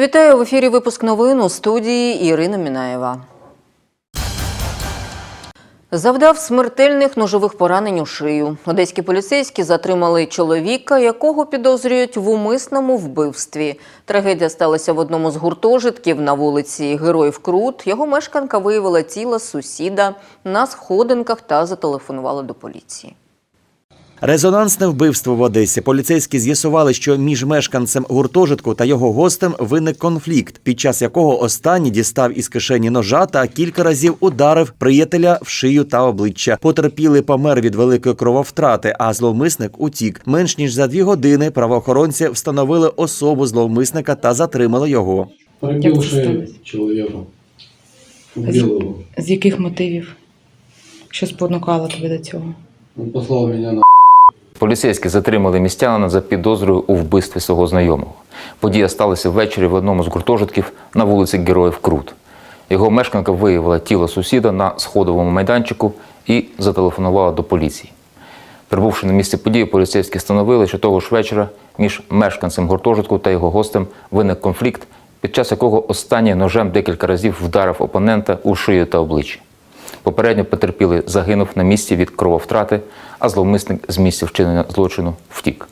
Вітаю в ефірі. Випуск новин у студії Ірина Мінаєва. Завдав смертельних ножових поранень у шию. Одеські поліцейські затримали чоловіка, якого підозрюють в умисному вбивстві. Трагедія сталася в одному з гуртожитків на вулиці Героїв Крут. Його мешканка виявила тіло сусіда на сходинках та зателефонувала до поліції. Резонансне вбивство в Одесі. Поліцейські з'ясували, що між мешканцем гуртожитку та його гостем виник конфлікт, під час якого останній дістав із кишені ножа та кілька разів ударив приятеля в шию та обличчя. Потерпілий помер від великої крововтрати, а зловмисник утік. Менш ніж за дві години правоохоронці встановили особу зловмисника та затримали його. Шею сталося? человека. З яких мотивів? Що спонукало тебе до цього? Он послал меня на Поліцейські затримали містянина за підозрою у вбивстві свого знайомого. Подія сталася ввечері в одному з гуртожитків на вулиці Героїв Крут. Його мешканка виявила тіло сусіда на сходовому майданчику і зателефонувала до поліції. Прибувши на місце події, поліцейські встановили, що того ж вечора між мешканцем гуртожитку та його гостем виник конфлікт, під час якого останній ножем декілька разів вдарив опонента у шию та обличчя. Попередньо потерпілий загинув на місці від крововтрати, а зловмисник з місця вчинення злочину втік.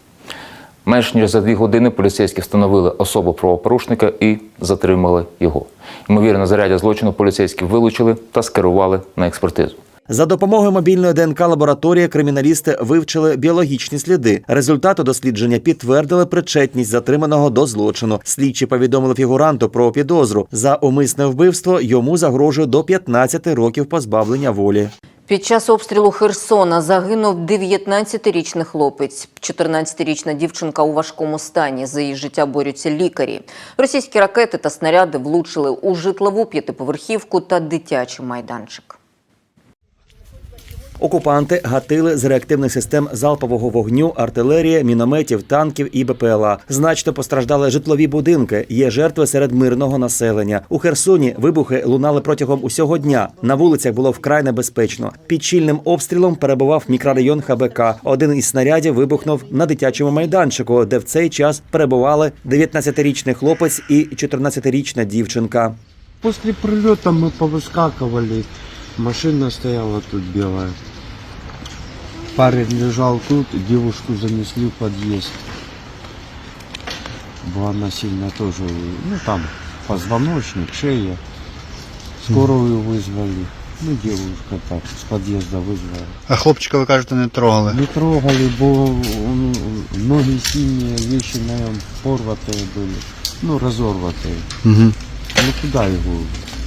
Менш ніж за дві години поліцейські встановили особу правопорушника і затримали його. Ймовірно, заряддя злочину поліцейські вилучили та скерували на експертизу. За допомогою мобільної ДНК лабораторії криміналісти вивчили біологічні сліди. Результати дослідження підтвердили причетність затриманого до злочину. Слідчі повідомили фігуранту про підозру за умисне вбивство. Йому загрожує до 15 років позбавлення волі. Під час обстрілу Херсона загинув 19-річний хлопець. 14-річна дівчинка у важкому стані. За її життя борються лікарі. Російські ракети та снаряди влучили у житлову п'ятиповерхівку та дитячий майданчик. Окупанти гатили з реактивних систем залпового вогню, артилерії, мінометів, танків і БПЛА. Значно постраждали житлові будинки. Є жертви серед мирного населення. У Херсоні вибухи лунали протягом усього дня. На вулицях було вкрай небезпечно. Під щільним обстрілом перебував мікрорайон ХБК. Один із снарядів вибухнув на дитячому майданчику, де в цей час перебували 19-річний хлопець і 14-річна дівчинка. После прилета мы повыскакивали. Машина стояла тут белая. Парень лежал тут, девушку занесли в подъезд. Была она сильно тоже, ну там, позвоночник, шея. Скорую вызвали. Ну, девушка так, с подъезда вызвала. А хлопчика, ви кажете, не трогали. Не трогали, бо он, ноги синие, вещи на нем порватые были. Ну, разорватые. Угу. Ну, куда его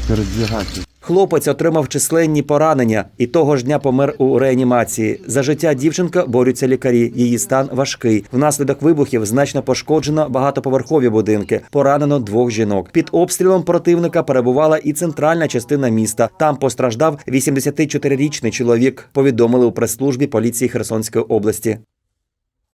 передвигать? Хлопець отримав численні поранення і того ж дня помер у реанімації. За життя дівчинка борються лікарі. Її стан важкий. Внаслідок вибухів значно пошкоджено багатоповерхові будинки. Поранено двох жінок. Під обстрілом противника перебувала і центральна частина міста. Там постраждав 84-річний чоловік. Повідомили у прес-службі поліції Херсонської області.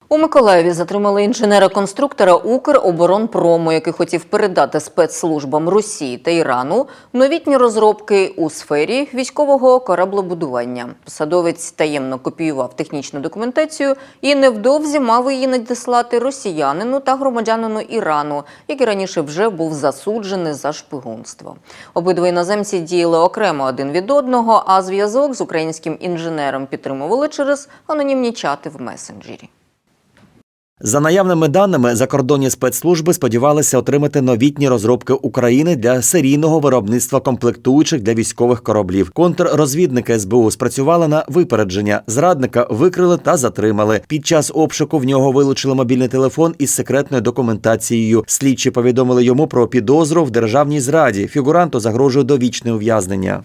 У Миколаєві затримали інженера-конструктора Укроборонпрому, який хотів передати спецслужбам Росії та Ірану новітні розробки у сфері військового кораблебудування. Посадовець таємно копіював технічну документацію і невдовзі мав її надіслати росіянину та громадянину Ірану, який раніше вже був засуджений за шпигунство. Обидва іноземці діяли окремо один від одного, а зв'язок з українським інженером підтримували через анонімні чати в месенджері. За наявними даними, закордонні спецслужби сподівалися отримати новітні розробки України для серійного виробництва комплектуючих для військових кораблів. Контррозвідники СБУ спрацювали на випередження. Зрадника викрили та затримали. Під час обшуку в нього вилучили мобільний телефон із секретною документацією. Слідчі повідомили йому про підозру в державній зраді. Фігуранту загрожує довічне ув'язнення.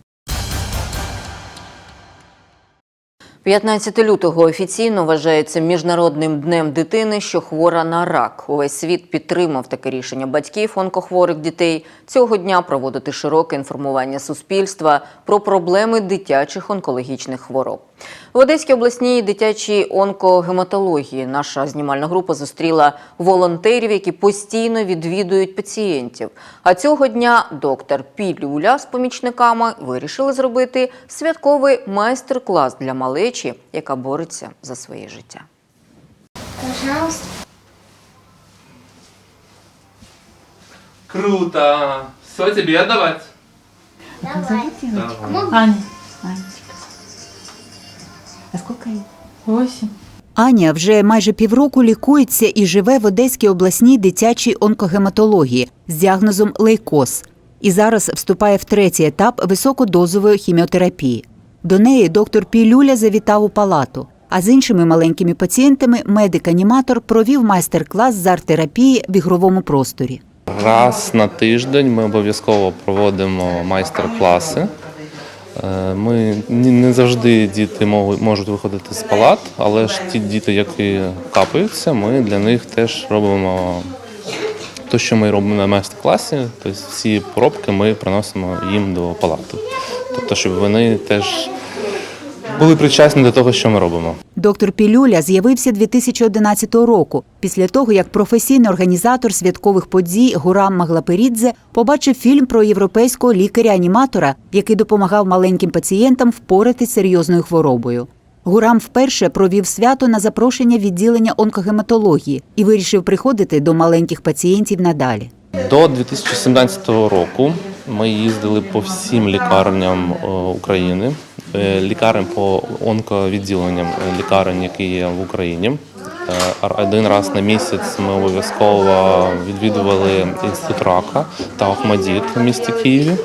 15 лютого офіційно вважається міжнародним днем дитини, що хвора на рак. Увесь світ підтримав таке рішення батьків онкохворих дітей. Цього дня проводити широке інформування суспільства про проблеми дитячих онкологічних хвороб. В Одеській обласній дитячій онкогематології наша знімальна група зустріла волонтерів, які постійно відвідують пацієнтів. А цього дня доктор Пілюля з помічниками вирішили зробити святковий майстер-клас для малечі, яка бореться за своє життя. Пожалуйста. Круто. Все, тебе отдавать. Аня. Анечка. А сколько ей? Восемь. Аня вже майже півроку лікується і живе в Одеській обласній дитячій онкогематології з діагнозом лейкоз. І зараз вступає в третій етап високодозової хіміотерапії. До неї доктор Пілюля завітав у палату. А з іншими маленькими пацієнтами медик-аніматор провів майстер-клас з арт-терапії в ігровому просторі. Раз на тиждень ми обов'язково проводимо майстер-класи. Е, Ми не завжди діти можуть- можуть виходити з палат, але ж ті діти, які капаються, ми для них теж робимо те, що ми робимо на майстер-класі. Тобто всі пробки ми приносимо їм до палати. Тобто, щоб вони теж були причасні до того, що ми робимо. Доктор Пілюля з'явився 2011 року, після того як професійний організатор святкових подій Гурам Маглаперідзе побачив фільм про європейського лікаря-аніматора, який допомагав маленьким пацієнтам впоратись серйозною хворобою. Гурам вперше провів свято на запрошення відділення онкогематології і вирішив приходити до маленьких пацієнтів надалі. До 2017 року ми їздили по всім лікарням е, України, е, лікарням по онковідділенням е, лікарень, які є в Україні. Один раз на місяць ми обов'язково відвідували інститут рака та Охмадіт у місті Києві.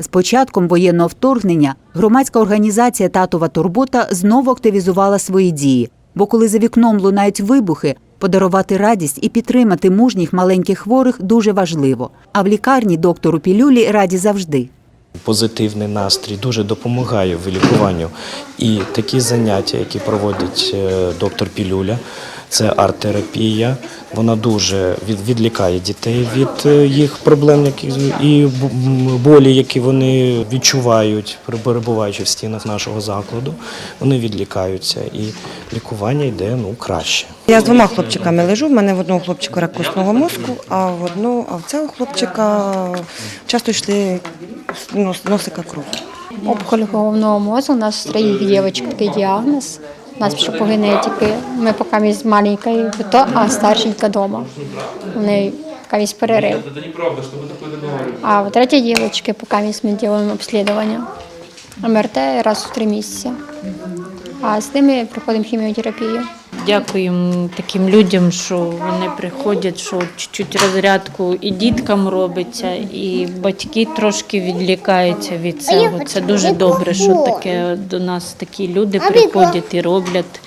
З початком воєнного вторгнення громадська організація Татова турбота знову активізувала свої дії. Бо коли за вікном лунають вибухи, подарувати радість і підтримати мужніх маленьких хворих дуже важливо. А в лікарні доктору Пілюлі раді завжди. Позитивний настрій дуже допомагає в лікуванню. І такі заняття, які проводить е, доктор Пілюля, це арт-терапія. Вона дуже від- відлікає дітей від е, їх проблем які, і болі, які вони відчувають, перебуваючи в стінах нашого закладу. Вони відлікаються і лікування йде ну краще. Я з двома хлопчиками лежу. В мене в одного хлопчика рак костного мозку, а в одного, а в цього хлопчика часто йшли з носика кров. Опухоль головного мозку, у нас троїх дівчинок такий діагноз. У нас ще по тільки Ми поки місь маленькою, то, а старшенька вдома. У неї поки перерив. А в третій дівчинки поки ми робимо обслідування. МРТ раз в три місяці. А з ними проходимо хіміотерапію. Дякуємо таким людям, що вони приходять, що чуть-чуть розрядку і діткам робиться, і батьки трошки відлікаються від цього. Це дуже добре, що таке до нас такі люди приходять і роблять.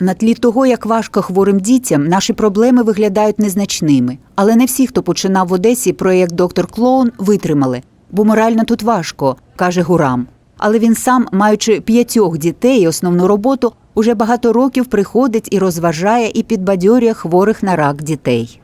На тлі того, як важко хворим дітям, наші проблеми виглядають незначними. Але не всі, хто починав в Одесі проєкт Доктор Клоун, витримали, бо морально тут важко, каже Гурам. Але він сам, маючи п'ятьох дітей і основну роботу, уже багато років приходить і розважає і підбадьорює хворих на рак дітей.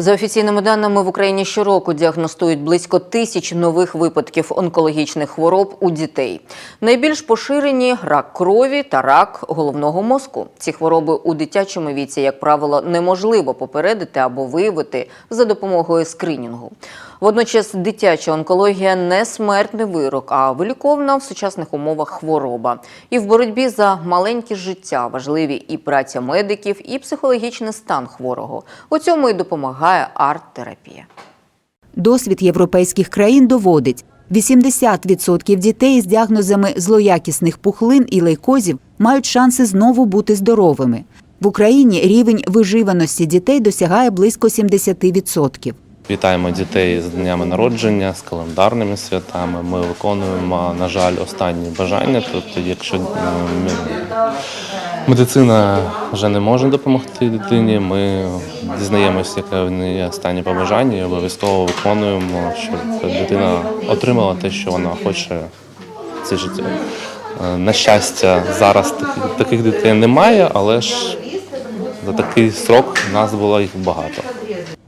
За офіційними даними в Україні щороку діагностують близько тисяч нових випадків онкологічних хвороб у дітей. Найбільш поширені рак крові та рак головного мозку. Ці хвороби у дитячому віці, як правило, неможливо попередити або виявити за допомогою скринінгу. Водночас дитяча онкологія не смертний вирок, а виліковна в сучасних умовах хвороба. І в боротьбі за маленьке життя важливі і праця медиків, і психологічний стан хворого. У цьому і допомагає арт-терапія. Досвід європейських країн доводить, 80% дітей з діагнозами злоякісних пухлин і лейкозів мають шанси знову бути здоровими. В Україні рівень виживаності дітей досягає близько 70%. Вітаємо дітей з днями народження, з календарними святами. Ми виконуємо, на жаль, останні бажання. Тобто, якщо медицина вже не може допомогти дитині, ми дізнаємося, яке в неї останнє побажання, і обов'язково виконуємо, щоб дитина отримала те, що вона хоче це життя. Е, На щастя, зараз таких дітей немає, але ж за такий срок нас було їх багато.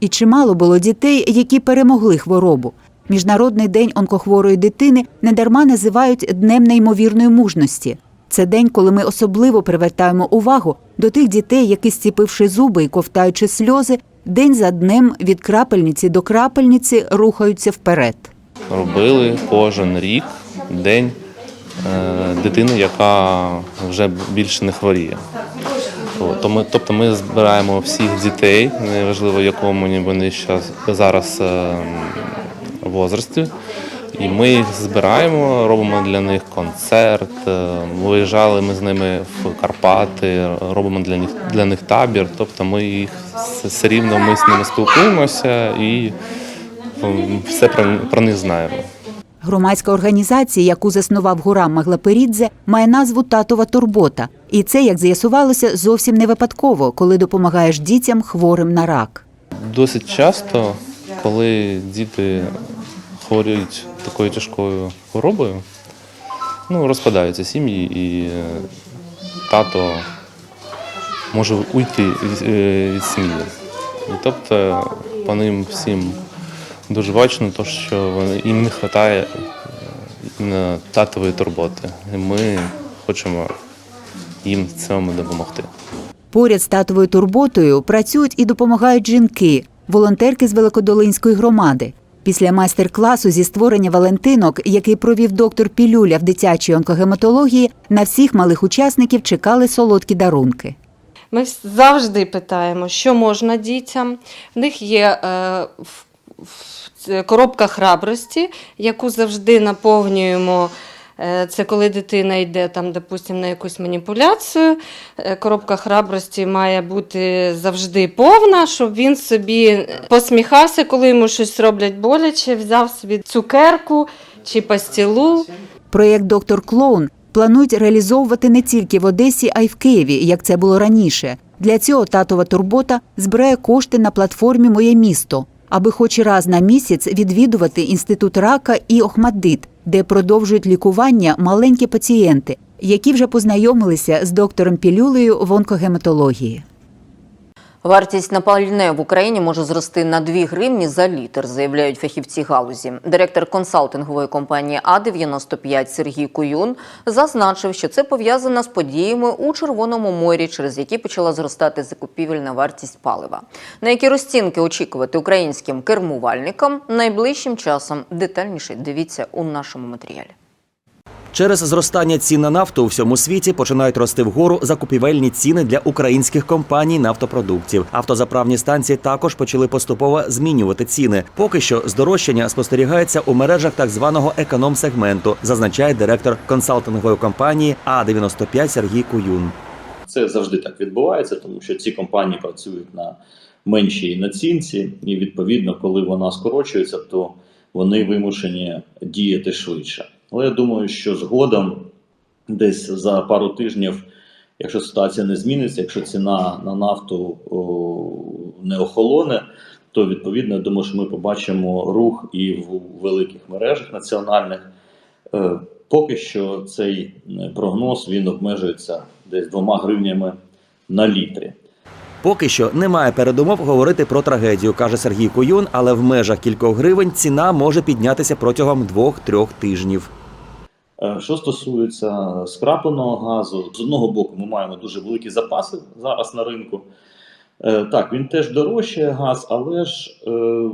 І чимало було дітей, які перемогли хворобу. Міжнародний день онкохворої дитини недарма називають Днем неймовірної мужності. Це день, коли ми особливо привертаємо увагу до тих дітей, які, зціпивши зуби і ковтаючи сльози, день за днем від крапельниці до крапельниці рухаються вперед. робили кожен рік день е, дитини, яка вже більше не хворіє. Ми, тобто ми збираємо всіх дітей, неважливо якому вони зараз е, возрасті. І ми їх збираємо, робимо для них концерт. е, Виїжджали ми з ними в Карпати, робимо для них для них табір. Тобто ми їх все рівно ми з ними спілкуємося і все про, про них знаємо. Громадська організація, яку заснував Гурам Маглаперідзе, має назву Татова турбота. І це, як з'ясувалося, зовсім не випадково, коли допомагаєш дітям хворим на рак. Досить часто, коли діти хворіють такою тяжкою хворобою, ну, розпадаються сім'ї, і е, тато може уйти від, е, сім'ї. Тобто по ним всім дуже бачно, то, що їм не вистачає татової турботи. І ми хочемо їм в цьому допомогти. Поряд з татовою турботою працюють і допомагають жінки, волонтерки з Великодолинської громади. Після майстер-класу зі створення Валентинок, який провів доктор Пілюля в дитячій онкогематології, на всіх малих учасників чекали солодкі дарунки. Ми завжди питаємо, що можна дітям. В них є е, в- коробка храбрості, яку завжди наповнюємо. Е, Це коли дитина йде там, допустим, на якусь маніпуляцію. Е, Коробка храбрості має бути завжди повна, щоб він собі посміхався, коли йому щось роблять боляче, взяв собі цукерку чи пастілу. Проєкт Доктор Клоун планують реалізовувати не тільки в Одесі, а й в Києві, як це було раніше. Для цього татова турбота збирає кошти на платформі Моє місто, аби хоч раз на місяць відвідувати інститут рака і Охмаддит, де продовжують лікування маленькі пацієнти, які вже познайомилися з доктором Пілюлею в онкогематології. Вартість на пальне в Україні може зрости на 2 гривні за літр, заявляють фахівці галузі. Директор консалтингової компанії А95 Сергій Куюн зазначив, що це пов'язано з подіями у Червоному морі, через які почала зростати закупівельна вартість палива. На які розцінки очікувати українським кермувальникам найближчим часом детальніше дивіться у нашому матеріалі. Через зростання цін на нафту у всьому світі починають рости вгору закупівельні ціни для українських компаній нафтопродуктів. Автозаправні станції також почали поступово змінювати ціни. Поки що здорожчання спостерігається у мережах так званого економ-сегменту, зазначає директор консалтингової компанії А95 Сергій Куюн. Це завжди так відбувається, тому що ці компанії працюють на меншій націнці, і відповідно, коли вона скорочується, то вони вимушені діяти швидше. Але я думаю, що згодом, десь за пару тижнів, якщо ситуація не зміниться, якщо ціна на нафту о, не охолоне, то відповідно я думаю, що ми побачимо рух і в великих мережах національних. Е, Поки що цей прогноз він обмежується десь двома гривнями на літрі. Поки що немає передумов говорити про трагедію, каже Сергій Куюн, але в межах кількох гривень ціна може піднятися протягом двох-трьох тижнів. Е, Що стосується скрапленого газу, з одного боку, ми маємо дуже великі запаси зараз на ринку. Е, Так, він теж дорожчає газ, але ж е,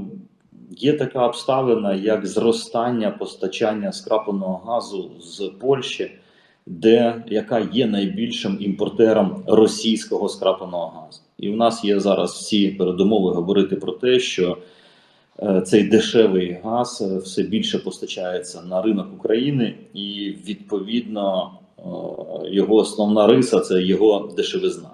є така обставина, як зростання постачання скрапленого газу з Польщі, де яка є найбільшим імпортером російського скрапленого газу. І в нас є зараз всі передумови говорити про те, що цей дешевий газ е, все більше постачається на ринок України, і відповідно е, його основна риса це його дешевизна.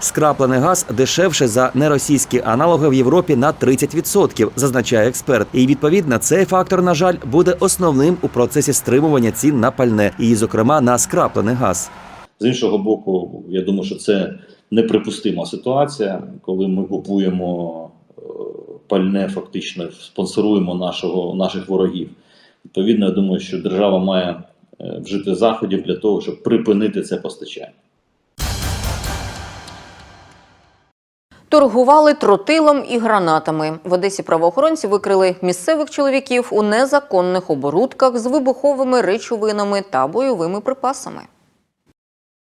Скраплений газ дешевше за неросійські аналоги в Європі на 30%, зазначає експерт. І відповідно цей фактор, на жаль, буде основним у процесі стримування цін на пальне, і, зокрема, на скраплений газ. З іншого боку, я думаю, що це неприпустима ситуація, коли ми купуємо е, пальне, фактично спонсоруємо нашого, наших ворогів. Відповідно, я думаю, що держава має е, вжити заходів для того, щоб припинити це постачання. Торгували тротилом і гранатами. В Одесі правоохоронці викрили місцевих чоловіків у незаконних оборудках з вибуховими речовинами та бойовими припасами.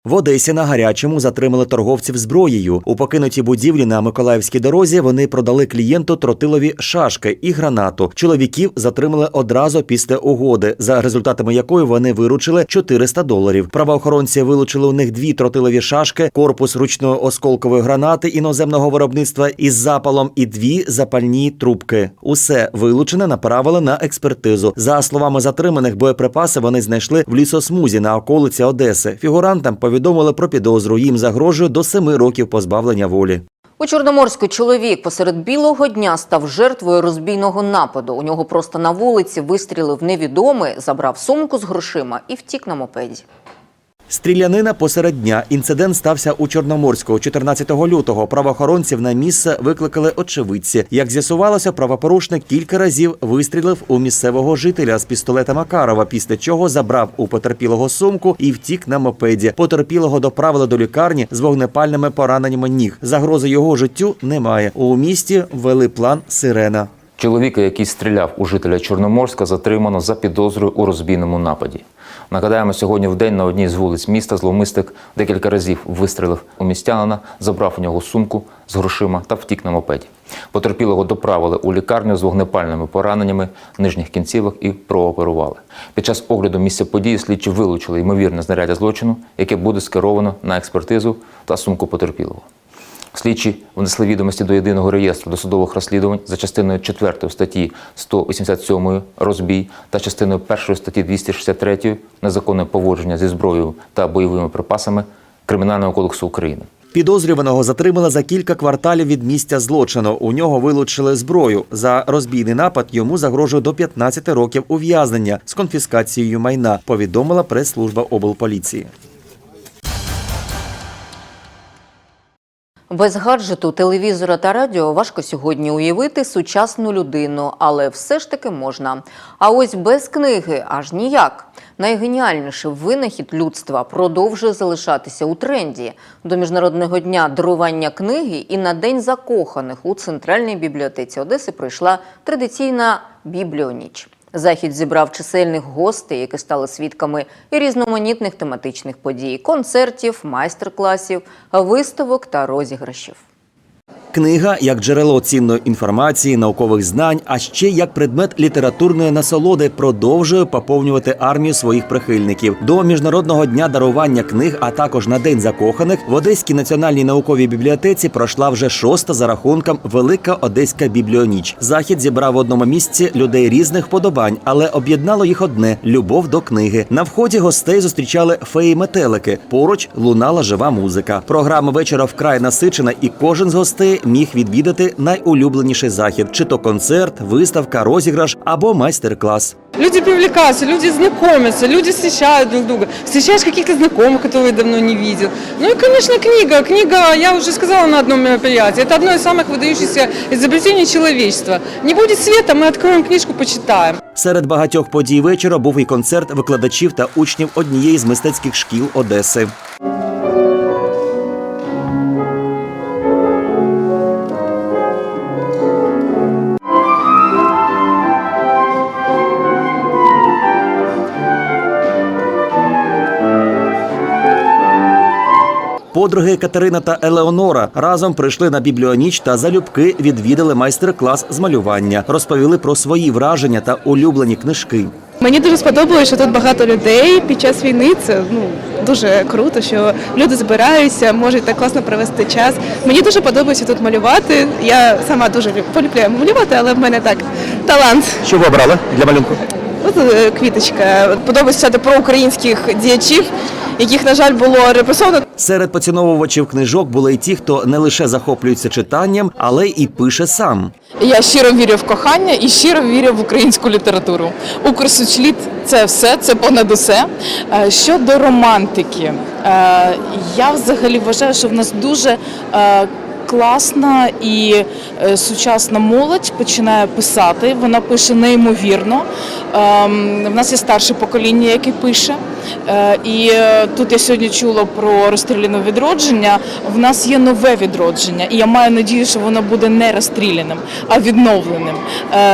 В Одесі на гарячому затримали торговців зброєю. У покинутій будівлі на Миколаївській дорозі вони продали клієнту тротилові шашки і гранату. Чоловіків затримали одразу після угоди, за результатами якої вони виручили 400 доларів. Правоохоронці вилучили у них дві тротилові шашки, корпус ручної осколкової гранати іноземного виробництва із запалом і дві запальні трубки. Усе вилучене направили на експертизу. За словами затриманих, боєприпаси вони знайшли в лісосмузі на околиці Одеси. Фігурантам повідомили про підозру. Їм загрожує до семи років позбавлення волі. У Чорноморську чоловік посеред білого дня став жертвою розбійного нападу. У нього просто на вулиці вистрілив невідомий, забрав сумку з грошима і втік на мопеді. Стрілянина посеред дня. Інцидент стався у Чорноморську 14 лютого. Правоохоронців на місце викликали очевидці. Як з'ясувалося, правопорушник кілька разів вистрілив у місцевого жителя з пістолета Макарова, після чого забрав у потерпілого сумку і втік на мопеді. Потерпілого доправили до лікарні з вогнепальними пораненнями ніг. Загрози його життю немає. У місті ввели план Сирена. Чоловіка, який стріляв у жителя Чорноморська, затримано за підозрою у розбійному нападі. Нагадаємо, сьогодні в день на одній з вулиць міста зловмисник декілька разів вистрілив у містянина, забрав у нього сумку з грошима та втік на мопеді. Потерпілого доправили у лікарню з вогнепальними пораненнями нижніх кінцівок і прооперували. Під час огляду місця події слідчі вилучили ймовірне знаряддя злочину, яке буде скеровано на експертизу та сумку потерпілого. Слідчі внесли відомості до єдиного реєстру досудових розслідувань за частиною 4 статті 187 розбій та частиною 1 статті 263 незаконне поводження зі зброєю та бойовими припасами Кримінального кодексу України. Підозрюваного затримали за кілька кварталів від місця злочину. У нього вилучили зброю. За розбійний напад йому загрожує до 15 років ув'язнення з конфіскацією майна. Повідомила прес-служба облполіції. Без гаджету, телевізора та радіо важко сьогодні уявити сучасну людину, але все ж таки можна. А ось без книги аж ніяк. Найгеніальніший винахід людства продовжує залишатися у тренді. До міжнародного дня дарування книги і на день закоханих у центральній бібліотеці Одеси пройшла традиційна бібліоніч. Захід зібрав чисельних гостей, які стали свідками різноманітних тематичних подій, концертів, майстер-класів, виставок та розіграшів. Книга як джерело цінної інформації, наукових знань, а ще як предмет літературної насолоди продовжує поповнювати армію своїх прихильників. До міжнародного дня дарування книг, а також на день закоханих в Одеській національній науковій бібліотеці пройшла вже шоста за рахунком Велика Одеська бібліоніч. Захід зібрав в одному місці людей різних вподобань, але об'єднало їх одне любов до книги. На вході гостей зустрічали феї метелики. Поруч лунала жива музика. Програма вечора вкрай насичена, і кожен з гостей міг відвідати найулюбленіший захід: чи то концерт, виставка, розіграш або майстер-клас. Люди привлекаются, люди знакомятся, люди встречают друг друга. Встречаешь каких-то знакомых, которые давно не видел. Ну и, конечно, книга. Книга, я уже сказала на одном мероприятии, это одно из самых выдающихся изобретений человечества. Не будет света, мы откроем книжку, почитаем. Серед багатьох подій вечора був і концерт викладачів та учнів однієї з мистецьких шкіл Одеси. Подруги Катерина та Елеонора разом прийшли на бібліоніч та залюбки відвідали майстер-клас з малювання, розповіли про свої враження та улюблені книжки. Мені дуже сподобалося, що тут багато людей під час війни. Це ну дуже круто, що люди збираються, можуть так класно провести час. Мені дуже подобається тут малювати. Я сама дуже полюбляю малювати, але в мене так талант. Що ви обрали для малюнку? От е, квіточка. Подобається про українських діячів, яких, на жаль, було репресовано. Серед поціновувачів книжок були й ті, хто не лише захоплюється читанням, але і пише сам. Я щиро вірю в кохання і щиро вірю в українську літературу. Укрсучліт це все, це понад усе. Е, Щодо романтики, е, я взагалі вважаю, що в нас дуже е, класна і е, сучасна молодь починає писати. Вона пише неймовірно. Ем, В нас є старше покоління, яке пише. Е, І е, тут я сьогодні чула про розстріляне відродження. В нас є нове відродження, і я маю надію, що воно буде не розстріляним, а відновленим.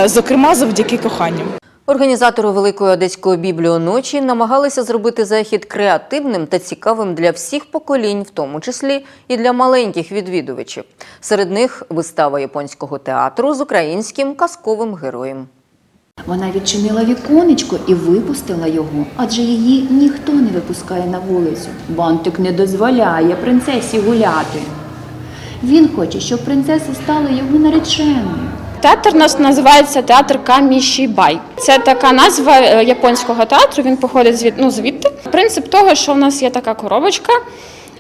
Зокрема, завдяки коханню. Організатори Великої Одеської бібліоночі намагалися зробити захід креативним та цікавим для всіх поколінь, в тому числі і для маленьких відвідувачів. Серед них вистава японського театру з українським казковим героєм. Вона відчинила віконечко і випустила його, адже її ніхто не випускає на вулицю. Бантик не дозволяє принцесі гуляти. Він хоче, щоб принцеса стала його нареченою. Театр у нас називається театр Камішібай. Це така назва е, японського театру. Він походить звід, ну, звідти. Принцип того, що в нас є така коробочка.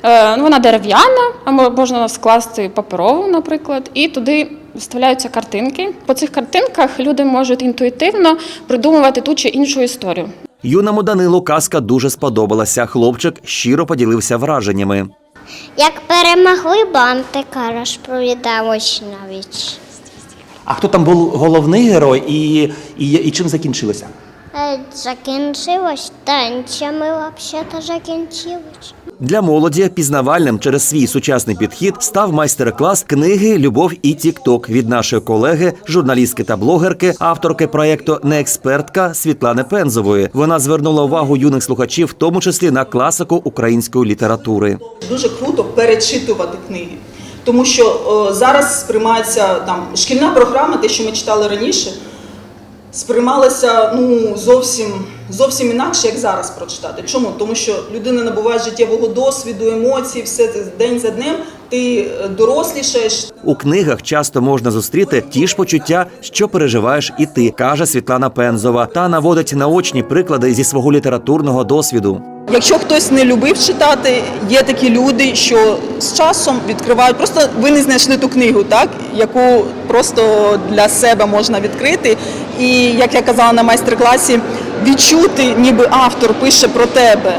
е, ну, Вона дерев'яна, а можна скласти паперову, наприклад, і туди вставляються картинки. По цих картинках люди можуть інтуїтивно придумувати ту чи іншу історію. Юному Данилу казка дуже сподобалася. Хлопчик щиро поділився враженнями. Як перемогли бантика, розповідав Очнович. А хто там був головний герой і, і, і чим закінчилося? Е, Закінчилось танцями, взагалі-то закінчилось. Для молоді пізнавальним через свій сучасний підхід став майстер-клас книги Любов і Тікток від нашої колеги, журналістки та блогерки, авторки проєкту Неекспертка Світлани Пензової. Вона звернула увагу юних слухачів, в тому числі на класику української літератури. дуже круто перечитувати книги. Тому що о, зараз сприймається там шкільна програма, те, що ми читали раніше, сприймалася ну, зовсім, зовсім інакше, як зараз прочитати. Чому? Тому що людина набуває життєвого досвіду, емоцій, все це день за днем, ти е, дорослішаєш, У книгах часто можна зустріти ті ж почуття, що переживаєш і ти, каже Світлана Пензова, та наводить наочні приклади зі свого літературного досвіду. Якщо хтось не любив читати, є такі люди, що з часом відкривають. Просто ви не знайшли ту книгу, так яку просто для себе можна відкрити. І як я казала на майстер-класі, відчути, ніби автор пише про тебе.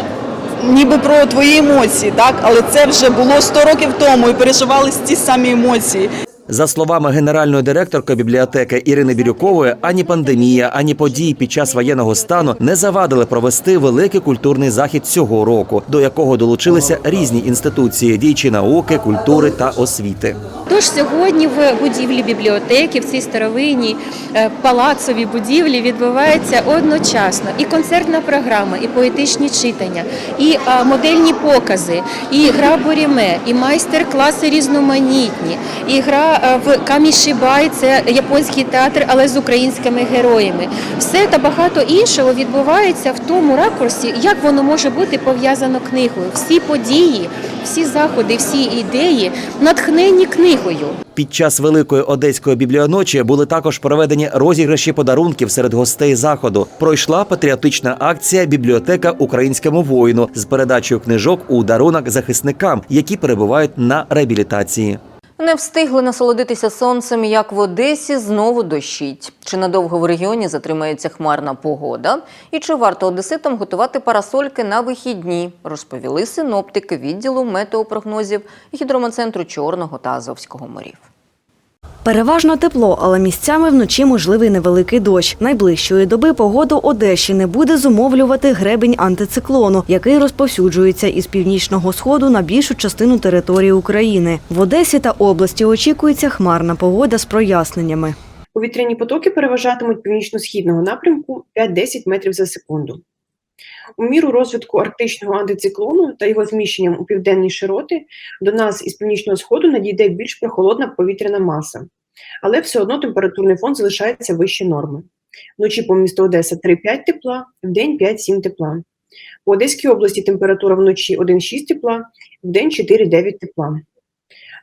Ніби про твої емоції, так, але це вже було 100 років тому і переживались ті самі емоції. За словами генеральної директорки бібліотеки Ірини Бірюкової, ані пандемія, ані події під час воєнного стану не завадили провести великий культурний захід цього року, до якого долучилися різні інституції дійчі науки, культури та освіти. Тож сьогодні в будівлі бібліотеки, в цій старовинній е, палацовій будівлі відбувається одночасно і концертна програма, і поетичні читання, і е, модельні покази, і гра боріме, і майстер-класи різноманітні, і гра в камішибай, це японський театр, але з українськими героями. Все та багато іншого відбувається в тому ракурсі, як воно може бути пов'язано книгою. Всі події, всі заходи, всі ідеї натхнені книгою. Під час великої одеської бібліоночі були також проведені розіграші подарунків серед гостей заходу. Пройшла патріотична акція Бібліотека українському воїну з передачею книжок у дарунок захисникам, які перебувають на реабілітації. Не встигли насолодитися сонцем, як в Одесі знову дощить. Чи надовго в регіоні затримається хмарна погода? І чи варто одеситам готувати парасольки на вихідні? Розповіли синоптики відділу метеопрогнозів гідромоцентру Чорного та Азовського морів. Переважно тепло, але місцями вночі можливий невеликий дощ. Найближчої доби погоду Одещини буде зумовлювати гребень антициклону, який розповсюджується із північного сходу на більшу частину території України. В Одесі та області очікується хмарна погода з проясненнями. Повітряні потоки переважатимуть північно-східного напрямку 5-10 метрів за секунду. У міру розвитку арктичного антициклону та його зміщенням у південні широти до нас із північного сходу надійде більш прохолодна повітряна маса, але все одно температурний фон залишається вище норми. Вночі по місту Одеса 3-5 тепла, вдень 5-7 тепла. По Одеській області температура вночі 1-6 тепла, вдень 4-9 тепла.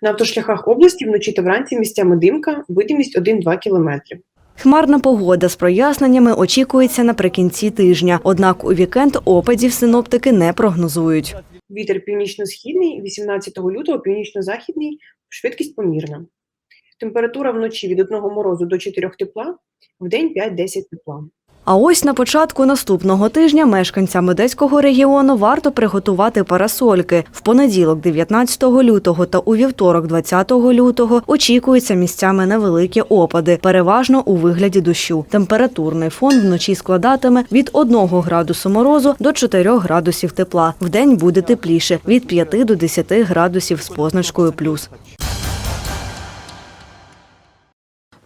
На автошляхах області вночі та вранці місцями димка, видимість 1-2 кілометри. Хмарна погода з проясненнями очікується наприкінці тижня. Однак у вікенд опадів синоптики не прогнозують. Вітер північно-східний 18 лютого, північно-західний, швидкість помірна. Температура вночі від 1 морозу до 4 тепла, вдень 5-10 тепла. А ось на початку наступного тижня мешканцям Одеського регіону варто приготувати парасольки. В понеділок, 19 лютого та у вівторок, 20 лютого, очікуються місцями невеликі опади, переважно у вигляді дощу. Температурний фон вночі складатиме від 1 градусу морозу до 4 градусів тепла. Вдень буде тепліше від 5 до 10 градусів з позначкою плюс.